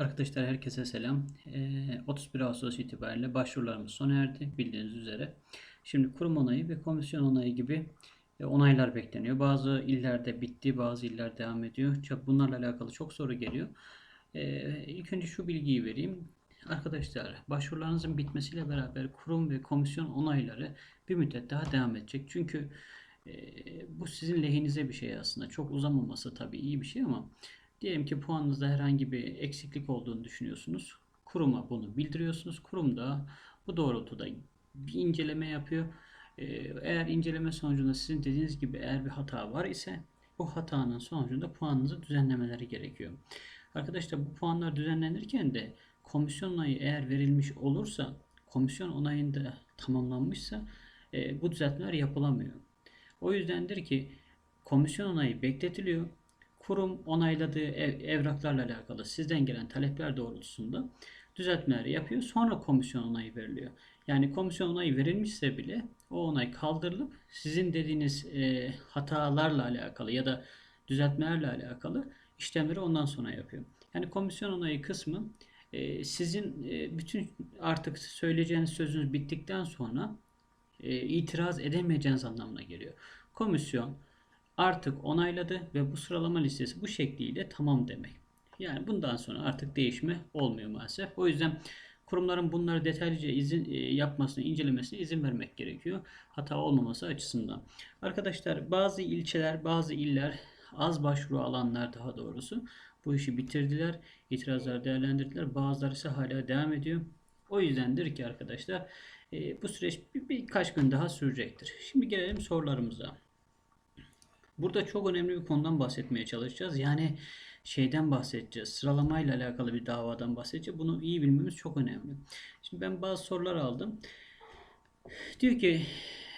Arkadaşlar herkese selam. Ee, 31 Ağustos itibariyle başvurularımız sona erdi bildiğiniz üzere. Şimdi kurum onayı ve komisyon onayı gibi e, onaylar bekleniyor. Bazı illerde bitti, bazı iller devam ediyor. Çok- Bunlarla alakalı çok soru geliyor. Ee, ilk önce şu bilgiyi vereyim. Arkadaşlar başvurularınızın bitmesiyle beraber kurum ve komisyon onayları bir müddet daha devam edecek. Çünkü e, bu sizin lehinize bir şey aslında. Çok uzamaması tabii iyi bir şey ama Diyelim ki puanınızda herhangi bir eksiklik olduğunu düşünüyorsunuz. Kuruma bunu bildiriyorsunuz. Kurum da bu doğrultuda bir inceleme yapıyor. Ee, Eğer inceleme sonucunda sizin dediğiniz gibi eğer bir hata var ise bu hatanın sonucunda puanınızı düzenlemeleri gerekiyor. Arkadaşlar bu puanlar düzenlenirken de komisyon onayı eğer verilmiş olursa komisyon onayında tamamlanmışsa e, bu düzeltmeler yapılamıyor. O yüzdendir ki komisyon onayı bekletiliyor. Kurum onayladığı ev- evraklarla alakalı sizden gelen talepler doğrultusunda düzeltmeler yapıyor. Sonra komisyon onayı veriliyor. Yani komisyon onayı verilmişse bile o onay kaldırılıp sizin dediğiniz e, hatalarla alakalı ya da düzeltmelerle alakalı işlemleri ondan sonra yapıyor. Yani komisyon onayı kısmı e, sizin e, bütün artık söyleyeceğiniz sözünüz bittikten sonra e, itiraz edemeyeceğiniz anlamına geliyor. Komisyon artık onayladı ve bu sıralama listesi bu şekliyle tamam demek. Yani bundan sonra artık değişme olmuyor maalesef. O yüzden kurumların bunları detaylıca izin e, yapmasını, incelemesine izin vermek gerekiyor. Hata olmaması açısından. Arkadaşlar bazı ilçeler, bazı iller az başvuru alanlar daha doğrusu bu işi bitirdiler. İtirazlar değerlendirdiler. Bazıları ise hala devam ediyor. O yüzdendir ki arkadaşlar e, bu süreç bir, birkaç gün daha sürecektir. Şimdi gelelim sorularımıza. Burada çok önemli bir konudan bahsetmeye çalışacağız. Yani şeyden bahsedeceğiz. Sıralamayla alakalı bir davadan bahsedeceğiz. Bunu iyi bilmemiz çok önemli. Şimdi ben bazı sorular aldım. Diyor ki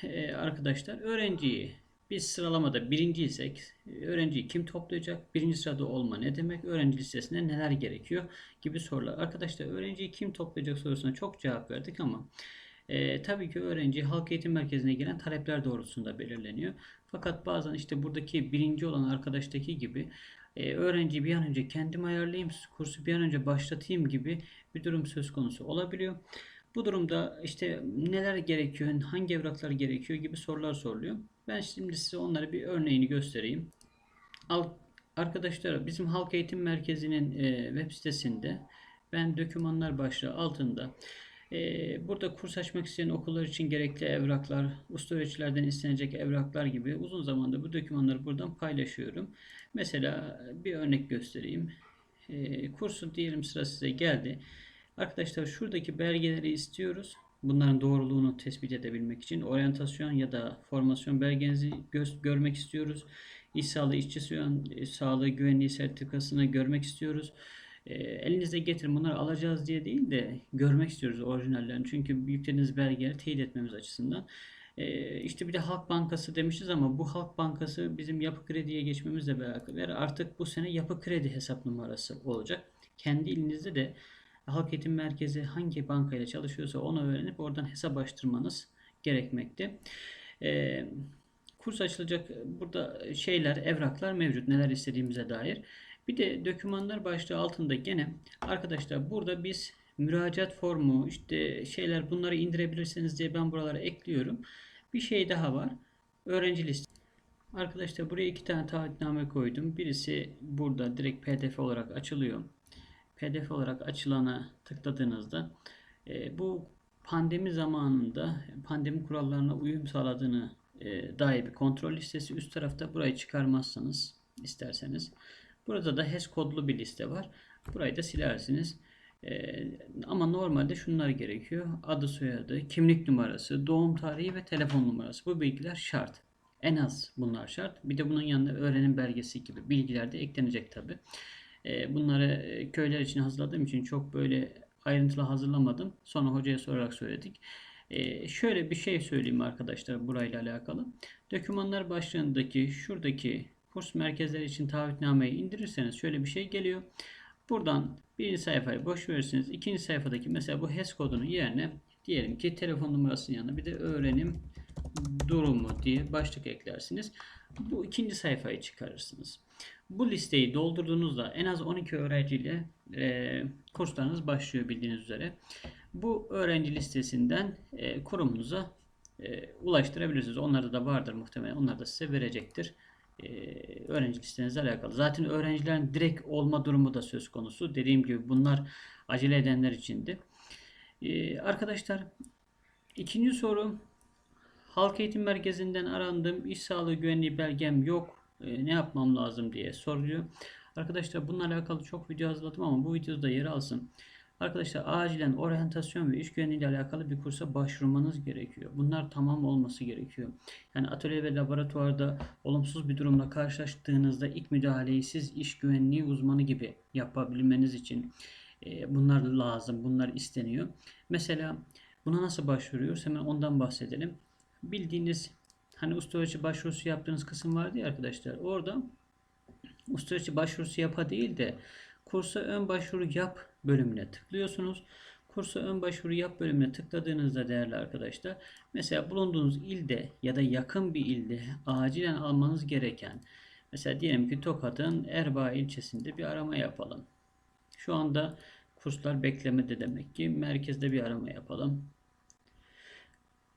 e, arkadaşlar öğrenciyi biz sıralamada birinciysek e, öğrenciyi kim toplayacak? Birinci sırada olma ne demek? Öğrenci listesinde neler gerekiyor? Gibi sorular. Arkadaşlar öğrenciyi kim toplayacak sorusuna çok cevap verdik ama e, tabii ki öğrenci halk eğitim merkezine gelen talepler doğrultusunda belirleniyor. Fakat bazen işte buradaki birinci olan arkadaştaki gibi e, öğrenciyi bir an önce kendim ayarlayayım, kursu bir an önce başlatayım gibi bir durum söz konusu olabiliyor. Bu durumda işte neler gerekiyor, hangi evraklar gerekiyor gibi sorular soruluyor. Ben şimdi size onları bir örneğini göstereyim. Al, arkadaşlar bizim Halk Eğitim Merkezi'nin e, web sitesinde ben dokümanlar başlığı altında burada kurs açmak isteyen okullar için gerekli evraklar, usta öğreticilerden istenecek evraklar gibi uzun zamandır bu dokümanları buradan paylaşıyorum. Mesela bir örnek göstereyim. E, kursun diyelim sıra size geldi. Arkadaşlar şuradaki belgeleri istiyoruz. Bunların doğruluğunu tespit edebilmek için oryantasyon ya da formasyon belgenizi gö- görmek istiyoruz. İş sağlığı, işçi sağlığı güvenliği sertifikasını görmek istiyoruz. E, elinizde getirin bunları alacağız diye değil de görmek istiyoruz orijinallerini. Çünkü yüklediğiniz belgeleri teyit etmemiz açısından. E, işte bir de Halk Bankası demişiz ama bu Halk Bankası bizim Yapı Kredi'ye geçmemizle beraber artık bu sene Yapı Kredi hesap numarası olacak. Kendi ilinizde de Halk Eğitim Merkezi hangi bankayla çalışıyorsa onu öğrenip oradan hesap açtırmanız gerekmekte. Ee, kurs açılacak burada şeyler, evraklar mevcut neler istediğimize dair. Bir de dokümanlar başlığı altında gene arkadaşlar burada biz müracaat formu işte şeyler bunları indirebilirsiniz diye ben buralara ekliyorum. Bir şey daha var. Öğrenci listesi. Arkadaşlar buraya iki tane taahhütname koydum. Birisi burada direkt pdf olarak açılıyor. PDF olarak açılana tıkladığınızda e, bu pandemi zamanında pandemi kurallarına uyum sağladığını e, dair bir kontrol listesi. Üst tarafta burayı çıkarmazsanız isterseniz. Burada da HES kodlu bir liste var. Burayı da silersiniz. E, ama normalde şunlar gerekiyor. Adı soyadı, kimlik numarası, doğum tarihi ve telefon numarası. Bu bilgiler şart. En az bunlar şart. Bir de bunun yanında öğrenim belgesi gibi bilgiler de eklenecek tabi. E, bunları e, köyler için hazırladığım için çok böyle ayrıntılı hazırlamadım. Sonra hocaya sorarak söyledik. E, şöyle bir şey söyleyeyim arkadaşlar burayla alakalı. Dokümanlar başlığındaki şuradaki kurs merkezleri için taahhütnameyi indirirseniz şöyle bir şey geliyor. Buradan birinci sayfayı boş verirsiniz. İkinci sayfadaki mesela bu HES kodunun yerine diyelim ki telefon numarasının yanına bir de öğrenim durumu diye başlık eklersiniz. Bu ikinci sayfayı çıkarırsınız. Bu listeyi doldurduğunuzda en az 12 öğrenciyle e, kurslarınız başlıyor bildiğiniz üzere. Bu öğrenci listesinden e, kurumunuza e, ulaştırabilirsiniz. Onlarda da vardır muhtemelen. Onlar da size verecektir. E, öğrenci listenizle alakalı. Zaten öğrencilerin direkt olma durumu da söz konusu. Dediğim gibi bunlar acele edenler içindi. E, arkadaşlar ikinci soru Halk Eğitim Merkezi'nden arandım. İş sağlığı güvenliği belgem yok. E, ne yapmam lazım diye soruyor. Arkadaşlar bununla alakalı çok video hazırladım ama bu videoda yer alsın. Arkadaşlar acilen oryantasyon ve iş güvenliği ile alakalı bir kursa başvurmanız gerekiyor. Bunlar tamam olması gerekiyor. Yani atölye ve laboratuvarda olumsuz bir durumla karşılaştığınızda ilk müdahaleyi siz iş güvenliği uzmanı gibi yapabilmeniz için e, bunlar lazım, bunlar isteniyor. Mesela buna nasıl başvuruyoruz? Hemen ondan bahsedelim. Bildiğiniz hani usta ölçü başvurusu yaptığınız kısım vardı ya arkadaşlar. Orada usta ölçü başvurusu yapa değil de kursa ön başvuru yap bölümüne tıklıyorsunuz. Kursa ön başvuru yap bölümüne tıkladığınızda değerli arkadaşlar mesela bulunduğunuz ilde ya da yakın bir ilde acilen almanız gereken mesela diyelim ki Tokat'ın Erbaa ilçesinde bir arama yapalım. Şu anda kurslar beklemede demek ki merkezde bir arama yapalım.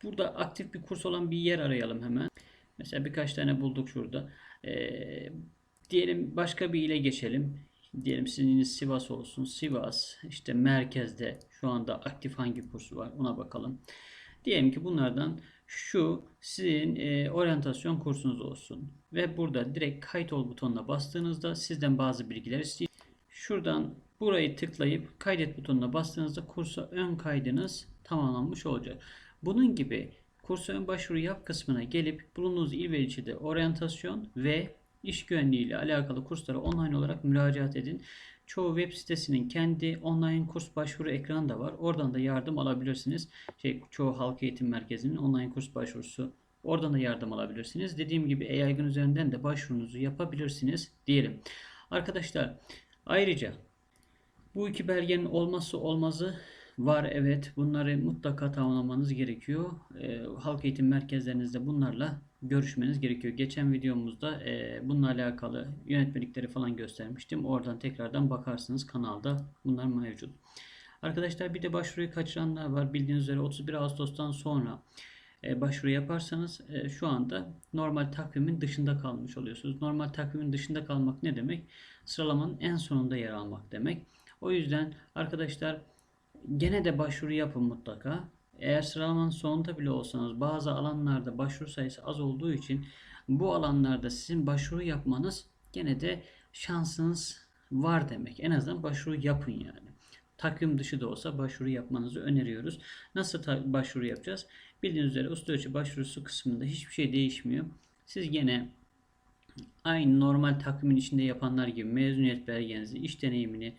Burada aktif bir kurs olan bir yer arayalım hemen. Mesela birkaç tane bulduk şurada. Ee, diyelim başka bir ile geçelim. Diyelim sizin Sivas olsun. Sivas işte merkezde şu anda aktif hangi kursu var ona bakalım. Diyelim ki bunlardan şu sizin e, oryantasyon kursunuz olsun. Ve burada direkt kayıt ol butonuna bastığınızda sizden bazı bilgiler istiyor. Şuradan burayı tıklayıp kaydet butonuna bastığınızda kursa ön kaydınız tamamlanmış olacak. Bunun gibi kursa ön başvuru yap kısmına gelip bulunduğunuz il ve ilçede oryantasyon ve iş güvenliği ile alakalı kurslara online olarak müracaat edin. Çoğu web sitesinin kendi online kurs başvuru ekranı da var. Oradan da yardım alabilirsiniz. Şey, çoğu halk eğitim merkezinin online kurs başvurusu Oradan da yardım alabilirsiniz. Dediğim gibi e-yaygın üzerinden de başvurunuzu yapabilirsiniz diyelim. Arkadaşlar ayrıca bu iki belgenin olmazsa olmazı var evet. Bunları mutlaka tamamlamanız gerekiyor. E, halk eğitim merkezlerinizde bunlarla görüşmeniz gerekiyor. Geçen videomuzda e, bununla alakalı yönetmelikleri falan göstermiştim. Oradan tekrardan bakarsınız kanalda bunlar mevcut. Arkadaşlar bir de başvuruyu kaçıranlar var. Bildiğiniz üzere 31 Ağustos'tan sonra e, başvuru yaparsanız e, şu anda normal takvimin dışında kalmış oluyorsunuz. Normal takvimin dışında kalmak ne demek? Sıralamanın en sonunda yer almak demek. O yüzden arkadaşlar gene de başvuru yapın mutlaka. Eğer sıralamanın sonunda bile olsanız bazı alanlarda başvuru sayısı az olduğu için bu alanlarda sizin başvuru yapmanız gene de şansınız var demek. En azından başvuru yapın yani. Takvim dışı da olsa başvuru yapmanızı öneriyoruz. Nasıl başvuru yapacağız? Bildiğiniz üzere usta ölçü başvurusu kısmında hiçbir şey değişmiyor. Siz gene aynı normal takvimin içinde yapanlar gibi mezuniyet belgenizi, iş deneyimini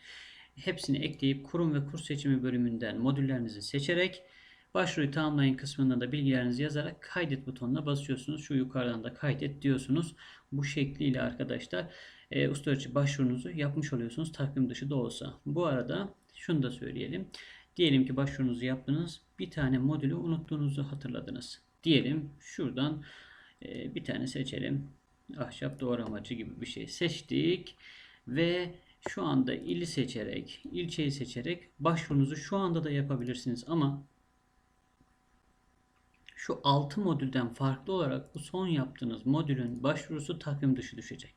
hepsini ekleyip kurum ve kurs seçimi bölümünden modüllerinizi seçerek başvuruyu tamamlayın kısmında da bilgilerinizi yazarak kaydet butonuna basıyorsunuz. Şu yukarıdan da kaydet diyorsunuz. Bu şekliyle arkadaşlar e, usta ölçü başvurunuzu yapmış oluyorsunuz takvim dışı da olsa. Bu arada şunu da söyleyelim. Diyelim ki başvurunuzu yaptınız. Bir tane modülü unuttuğunuzu hatırladınız. Diyelim şuradan e, bir tane seçelim. Ahşap doğramacı gibi bir şey seçtik. Ve şu anda ili seçerek, ilçeyi seçerek başvurunuzu şu anda da yapabilirsiniz. Ama şu 6 modülden farklı olarak bu son yaptığınız modülün başvurusu takvim dışı düşecek.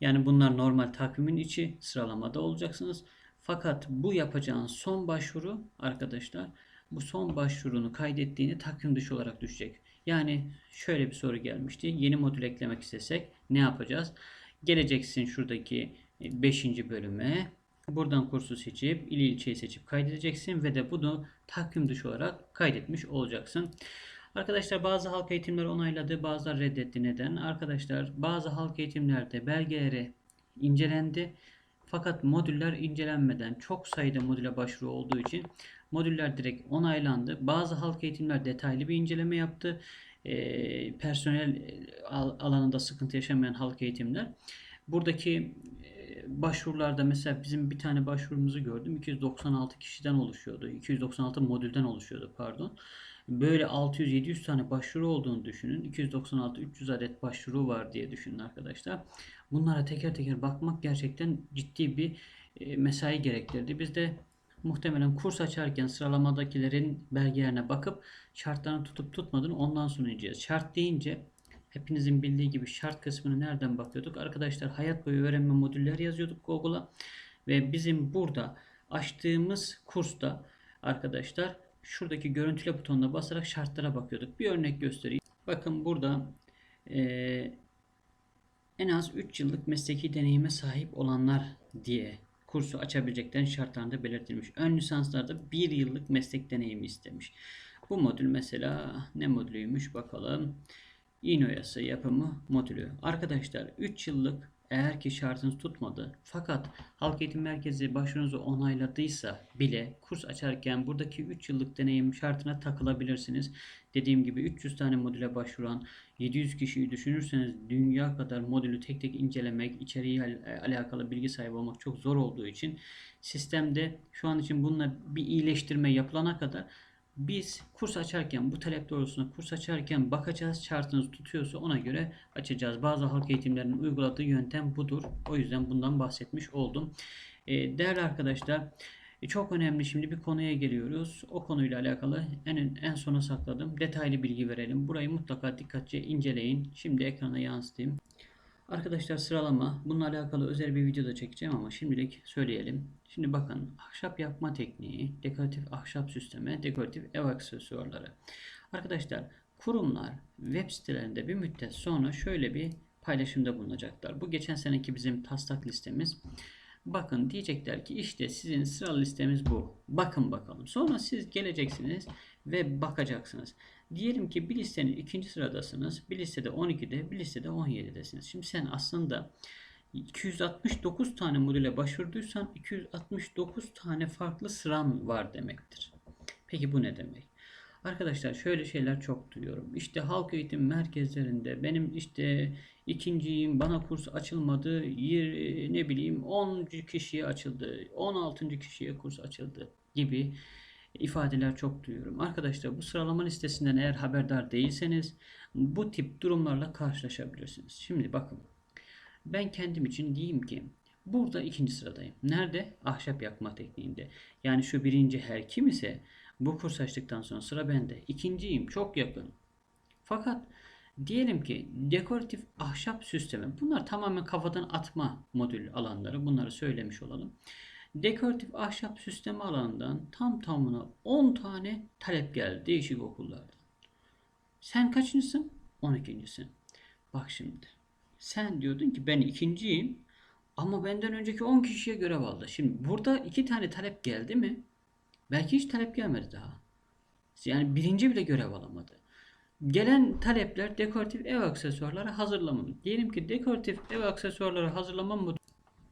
Yani bunlar normal takvimin içi sıralamada olacaksınız. Fakat bu yapacağın son başvuru arkadaşlar bu son başvurunu kaydettiğini takvim dışı olarak düşecek. Yani şöyle bir soru gelmişti. Yeni modül eklemek istesek ne yapacağız? Geleceksin şuradaki 5. bölüme. Buradan kursu seçip il ilçeyi seçip kaydedeceksin ve de bunu takvim dışı olarak kaydetmiş olacaksın. Arkadaşlar bazı halk eğitimleri onayladı, bazıları reddetti. Neden? Arkadaşlar bazı halk eğitimlerde belgeleri incelendi. Fakat modüller incelenmeden çok sayıda modüle başvuru olduğu için modüller direkt onaylandı. Bazı halk eğitimler detaylı bir inceleme yaptı. E, personel alanında sıkıntı yaşamayan halk eğitimler. Buradaki başvurularda mesela bizim bir tane başvurumuzu gördüm. 296 kişiden oluşuyordu. 296 modülden oluşuyordu pardon. böyle 600-700 tane başvuru olduğunu düşünün. 296-300 adet başvuru var diye düşünün arkadaşlar. Bunlara teker teker bakmak gerçekten ciddi bir e, mesai gerektirdi. Biz de muhtemelen kurs açarken sıralamadakilerin belgelerine bakıp şartlarını tutup tutmadığını ondan sonra ineceğiz. Şart deyince hepinizin bildiği gibi şart kısmını nereden bakıyorduk? Arkadaşlar hayat boyu öğrenme modülleri yazıyorduk Google'a ve bizim burada açtığımız kursta arkadaşlar şuradaki görüntüle butonuna basarak şartlara bakıyorduk. Bir örnek göstereyim. Bakın burada eee, en az 3 yıllık mesleki deneyime sahip olanlar diye kursu açabileceklerin şartlarında belirtilmiş. Ön lisanslarda 1 yıllık meslek deneyimi istemiş. Bu modül mesela ne modülüymüş bakalım. İnoyası yapımı modülü. Arkadaşlar 3 yıllık eğer ki şartınız tutmadı fakat Halk Eğitim Merkezi başvurunuzu onayladıysa bile kurs açarken buradaki 3 yıllık deneyim şartına takılabilirsiniz. Dediğim gibi 300 tane modüle başvuran 700 kişiyi düşünürseniz dünya kadar modülü tek tek incelemek, içeriğiyle alakalı bilgi sahibi olmak çok zor olduğu için sistemde şu an için bununla bir iyileştirme yapılana kadar biz kurs açarken bu talep doğrultusunda kurs açarken bakacağız şartınız tutuyorsa ona göre açacağız. Bazı halk eğitimlerinin uyguladığı yöntem budur. O yüzden bundan bahsetmiş oldum. Ee, değerli arkadaşlar e, çok önemli şimdi bir konuya geliyoruz. O konuyla alakalı en en sona sakladım. Detaylı bilgi verelim. Burayı mutlaka dikkatli inceleyin. Şimdi ekrana yansıtayım. Arkadaşlar sıralama. Bununla alakalı özel bir video da çekeceğim ama şimdilik söyleyelim. Şimdi bakın ahşap yapma tekniği, dekoratif ahşap süsleme, dekoratif ev aksesuarları. Arkadaşlar kurumlar web sitelerinde bir müddet sonra şöyle bir paylaşımda bulunacaklar. Bu geçen seneki bizim taslak listemiz. Bakın diyecekler ki işte sizin sıralı listemiz bu. Bakın bakalım. Sonra siz geleceksiniz ve bakacaksınız. Diyelim ki bir listenin ikinci sıradasınız. Bir listede 12'de, bir listede 17'desiniz. Şimdi sen aslında 269 tane modüle başvurduysan 269 tane farklı sıran var demektir. Peki bu ne demek? Arkadaşlar şöyle şeyler çok duyuyorum. İşte halk eğitim merkezlerinde benim işte ikinciyim bana kurs açılmadı. Yir, ne bileyim 10. kişiye açıldı. 16. kişiye kurs açıldı gibi ifadeler çok duyuyorum. Arkadaşlar bu sıralama listesinden eğer haberdar değilseniz bu tip durumlarla karşılaşabilirsiniz. Şimdi bakın ben kendim için diyeyim ki burada ikinci sıradayım. Nerede? Ahşap yakma tekniğinde. Yani şu birinci her kim ise bu kurs açtıktan sonra sıra bende. İkinciyim çok yakın. Fakat diyelim ki dekoratif ahşap süsleme. Bunlar tamamen kafadan atma modül alanları. Bunları söylemiş olalım. Dekoratif ahşap süsleme alanından tam tamına 10 tane talep geldi değişik okullardan. Sen kaçıncısın? 12.sin. Bak şimdi. Sen diyordun ki ben ikinciyim ama benden önceki 10 kişiye görev aldı. Şimdi burada iki tane talep geldi mi? Belki hiç talep gelmedi daha. Yani birinci bile görev alamadı. Gelen talepler dekoratif ev aksesuarları hazırlama. Diyelim ki dekoratif ev aksesuarları hazırlama modülü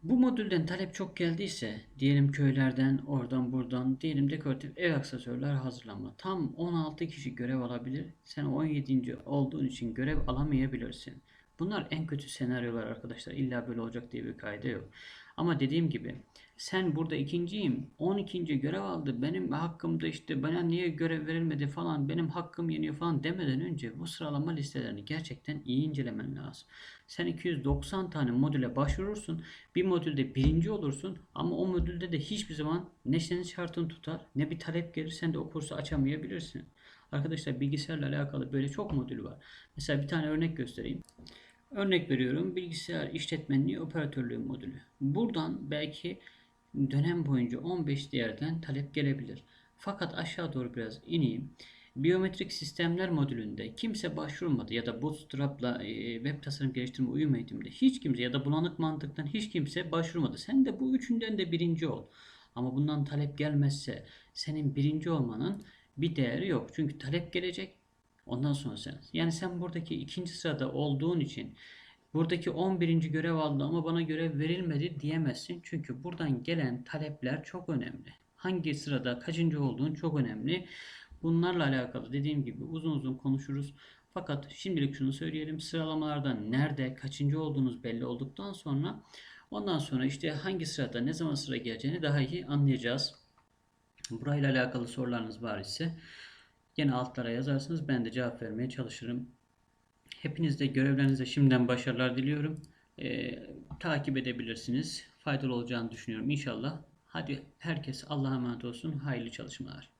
bu modülden talep çok geldiyse, diyelim köylerden, oradan buradan, diyelim dekoratif ev aksesuarları hazırlama. Tam 16 kişi görev alabilir. Sen 17. olduğun için görev alamayabilirsin. Bunlar en kötü senaryolar arkadaşlar. İlla böyle olacak diye bir kayda yok. Ama dediğim gibi sen burada ikinciyim. 12. görev aldı. Benim hakkımda işte bana niye görev verilmedi falan benim hakkım yeniyor falan demeden önce bu sıralama listelerini gerçekten iyi incelemen lazım. Sen 290 tane modüle başvurursun. Bir modülde birinci olursun ama o modülde de hiçbir zaman ne senin şartın tutar ne bir talep gelir sen de o kursu açamayabilirsin. Arkadaşlar bilgisayarla alakalı böyle çok modül var. Mesela bir tane örnek göstereyim. Örnek veriyorum bilgisayar işletmenliği operatörlüğü modülü. Buradan belki dönem boyunca 15 yerden talep gelebilir. Fakat aşağı doğru biraz ineyim. Biyometrik sistemler modülünde kimse başvurmadı ya da Bootstrap'la e, web tasarım geliştirme uyum eğitiminde hiç kimse ya da bulanık mantıktan hiç kimse başvurmadı. Sen de bu üçünden de birinci ol. Ama bundan talep gelmezse senin birinci olmanın bir değeri yok. Çünkü talep gelecek ondan sonra sen. Yani sen buradaki ikinci sırada olduğun için buradaki 11. görev aldı ama bana görev verilmedi diyemezsin. Çünkü buradan gelen talepler çok önemli. Hangi sırada kaçıncı olduğun çok önemli. Bunlarla alakalı dediğim gibi uzun uzun konuşuruz. Fakat şimdilik şunu söyleyelim. Sıralamalardan nerede, kaçıncı olduğunuz belli olduktan sonra ondan sonra işte hangi sırada, ne zaman sıra geleceğini daha iyi anlayacağız. Burayla alakalı sorularınız var ise Yine altlara yazarsınız. Ben de cevap vermeye çalışırım. Hepiniz de görevlerinize şimdiden başarılar diliyorum. Ee, takip edebilirsiniz. Faydalı olacağını düşünüyorum inşallah. Hadi herkes Allah'a emanet olsun. Hayırlı çalışmalar.